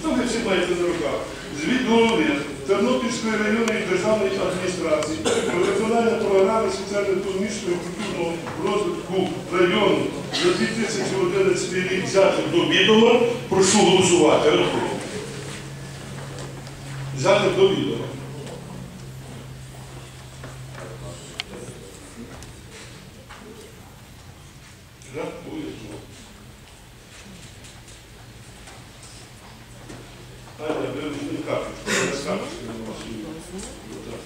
Що ви маєте руках? Голови Тернопільської районної державної адміністрації про виконання програми соціально-економічного культурного розвитку району за 2011 рік взяти до відома. Прошу голосувати. Взяти до відома. Рахуємо. Правильно, я беру не карточку, я карточку наношу. Вот так.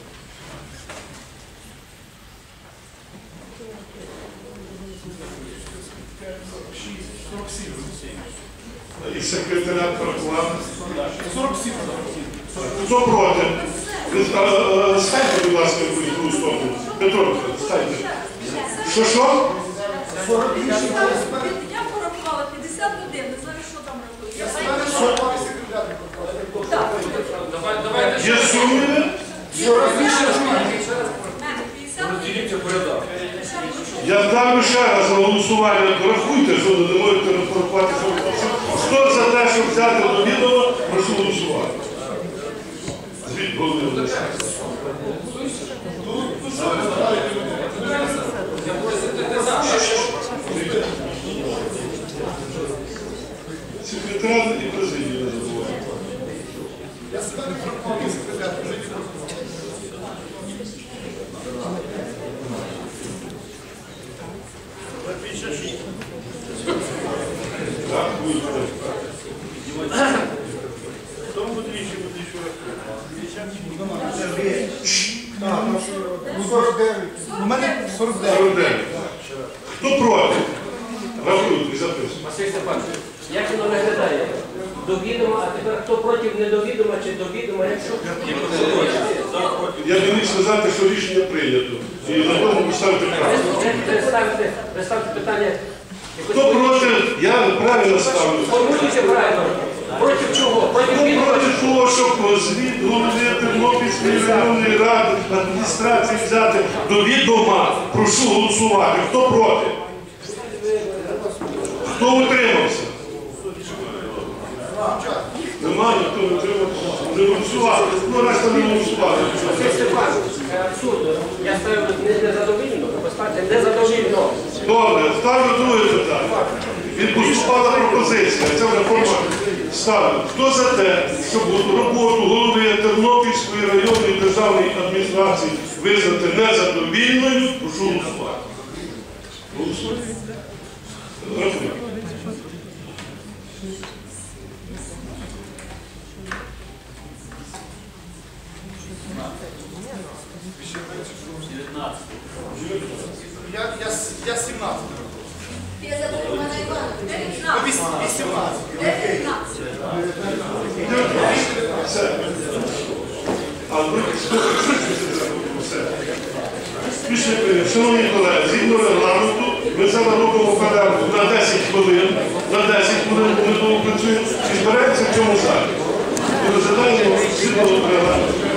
І секретаря прокла. 47. Хто проти? Е, станьте, будь ласка, в ту сторону. Петро, станьте. Що, що? 45. Є сумніви? в мене 50 Розділіться порядок. Я ставлю ще раз на голосування. Рахуйте, що ви не можете розпорядкувати. Хто за те, щоб взяти до відома, прошу голосувати. Звідь голови. Секретар і президія не забуваємо. Так, будь Ну, 49. У мене 49. 49. Хто проти? Рахуйте, записуйте. Василь Степанович, як воно виглядає? До відома, а тепер хто проти не до відома чи до відома, якщо Я не міг сказати, що рішення прийнято. І тому поставити крапку. представте, представте питання. Хто проти? Я правильно ставлю. Формулюйте правильно. Проти чого? Проти Хто проти того, щоб звіт голови Тернопільської районної ради адміністрації взяти до відома? Прошу голосувати. Хто проти? Хто утримався? Немає, хто не утримався. Не голосували. Ну, не. Василь Степанович, це абсурдно. Я ставлю не незадовільно, поставте незадовільно. Добре, ставлю друге питання. Від поступала пропозиція, це вже форма ставлю. Хто за те, щоб роботу голови Тернопільської районної державної адміністрації визнати незадовільною, прошу голосувати. Голосуйте. Рахуйте. Я, я, с- я 17. Я забула мене Іван. Ну, 19. віс- 18. 19. Все. А ви все. Пішли, прийняли. Шановні колеги, згідно регламенту, ми зараз робимо перерву на 10 хвилин. На 10 хвилин ми працюємо і зберемося в цьому залі. І розглядаємо згідно регламенту.